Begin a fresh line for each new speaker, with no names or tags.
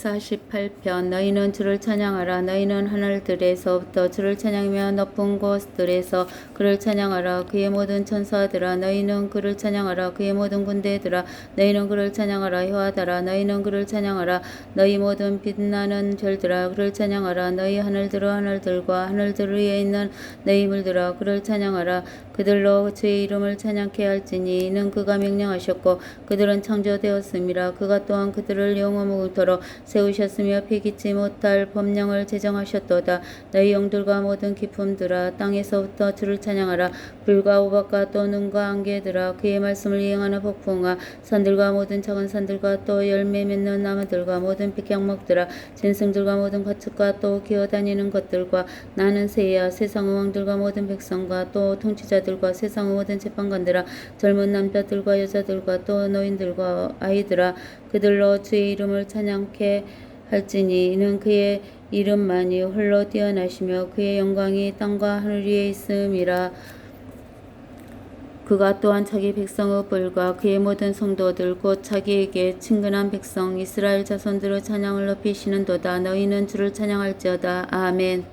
48편 너희는 주를 찬양하라. 너희는 하늘들에서부터 주를 찬양하며 높은 곳들에서 그를 찬양하라. 그의 모든 천사들아 너희는 그를 찬양하라. 그의 모든 군대들아 너희는 그를 찬양하라. 효하다라 너희는 그를 찬양하라. 너희 모든 빛나는 별들아 그를 찬양하라. 너희 하늘들아 하늘들과 하늘들 위에 있는 너희 물들아 그를 찬양하라. 그들로 주의 이름을 찬양케 할지니 이는 그가 명령하셨고 그들은 창조되었음이라. 그가 또한 그들을 영원무토록 세우셨으며 피기치 못할 법령을 제정하셨도다. 너희 영들과 모든 기품들아 땅에서부터 주를 찬양하라. 불과 우박과 또 눈과 안개들아 그의 말씀을 이행하는 폭풍아. 산들과 모든 작은 산들과 또 열매 맺는 나무들과 모든 백향목들아 짐승들과 모든 가축과 또 기어다니는 것들과 나는 새야 세상 왕들과 모든 백성과 또 통치자들과 세상 모든 재판관들아 젊은 남자들과 여자들과 또 노인들과 아이들아 그들로 주의 이름을 찬양케 할지니 이는 그의 이름만이 홀로 뛰어나시며 그의 영광이 땅과 하늘 위에 있음이라. 그가 또한 자기 백성의 뿔과 그의 모든 성도들 곧 자기에게 친근한 백성 이스라엘 자손들의 찬양을 높이시는도다. 너희는 주를 찬양할지어다. 아멘